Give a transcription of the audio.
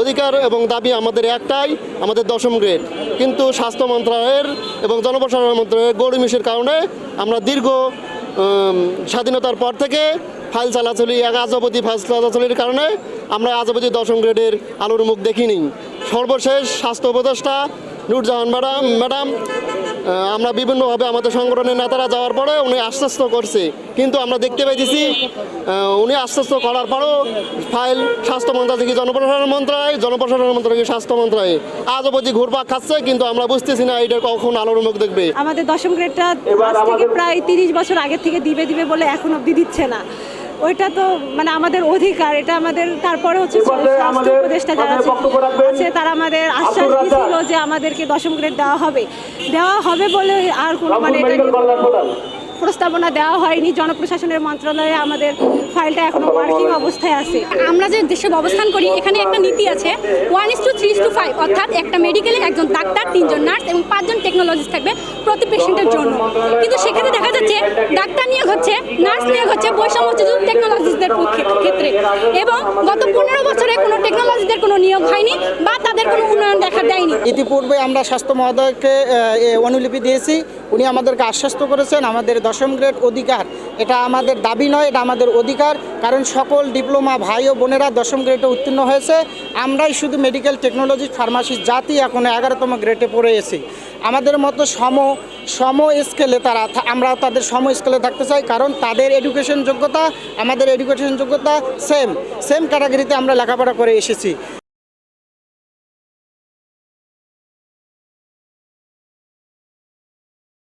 অধিকার এবং দাবি আমাদের একটাই, আমাদের দশম গ্রেড। কিন্তু স্বাস্থ্য মন্ত্রণালয়ের এবং জনপ্রশাসন মন্ত্রণালয়ের গড়িমিশের কারণে আমরা দীর্ঘ স্বাধীনতার পর থেকে ফাইল চালাচলি এক আজ অবধি ফাইল চালাচলির কারণে আমরা আজ অবধি দশম গ্রেডের আলোর মুখ দেখিনি। সর্বশেষ স্বাস্থ্য উপদেষ্টা নুরজাহান ম্যাডাম ম্যাডাম আমরা বিভিন্নভাবে আমাদের সংগঠনের নেতারা যাওয়ার পরে উনি আশ্বস্ত করছে। কিন্তু আমরা দেখতে পাইতেছি উনি আশ্বস্ত করার পরও ফাইল স্বাস্থ্য মন্ত্রণালয় থেকে জনপ্রশাসন মন্ত্রণালয় জনপ্রশাসন মন্ত্রণালয় থেকে স্বাস্থ্য মন্ত্রণালয়। আজ অবধি ঘুরপাক খাচ্ছে কিন্তু আমরা বুঝতেছি না এটা কখন আলোর মুখ দেখবে। আমাদের দশম গ্রেডটা থেকে প্রায় তিরিশ বছর আগে থেকে দিবে দিবে বলে এখন অবধি দিচ্ছে না। ওইটা তো মানে আমাদের অধিকার এটা আমাদের তারপরে হচ্ছে স্বাস্থ্য উপদেষ্টা যারা আছে আছে তারা আমাদের আশ্বাস দিয়েছিল যে আমাদেরকে দশম গ্রেড দেওয়া হবে। দেওয়া হবে বলে আর কোনো মানে এটা প্রস্তাবনা দেওয়া হয়নি। জনপ্রশাসনের মন্ত্রণালয়ে আমাদের ফাইলটা এখনও ওয়ার্কিং অবস্থায় আছে। আমরা যে দেশে অবস্থান করি এখানে একটা নীতি আছে one is two three is two five অর্থাৎ একটা মেডিকেলে একজন ডাক্তার তিনজন নার্স এবং পাঁচজন টেকনোলজিস্ট থাকবে প্রতি পেশেন্টের জন্য। কিন্তু সেখানে দেখা যাচ্ছে ডাক্তার নিয়োগ হচ্ছে, নার্স নিয়োগ হচ্ছে, বৈষম্য হচ্ছে টেকনোলজিস্টদের ক্ষেত্রে। এবং গত পনেরো বছরে কোনো টেকনোলজিদের কোনো নিয়োগ হয়নি বা তাদের কোনো উন্নয়ন দেখা দেয়নি। ইতিপূর্বে আমরা স্বাস্থ্য মহোদয়কে অনুলিপি দিয়েছি। উনি আমাদেরকে আশ্বস্ত করেছেন, আমাদের দশম গ্রেড অধিকার। এটা আমাদের দাবি নয়, এটা আমাদের অধিকার। কারণ সকল ডিপ্লোমা ভাই ও বোনেরা দশম গ্রেডে উত্তীর্ণ হয়েছে। আমরাই শুধু মেডিকেল টেকনোলজি ফার্মাসি জাতি এখন এগারোতম গ্রেডে পড়ে এসেছি। আমাদের মতো সম সম স্কেলে তারা আমরা তাদের সম স্কেলে থাকতে চাই, কারণ তাদের এডুকেশন যোগ্যতা, আমাদের এডুকেশন যোগ্যতা সেম সেম ক্যাটাগরিতে আমরা লেখাপড়া করে এসেছি।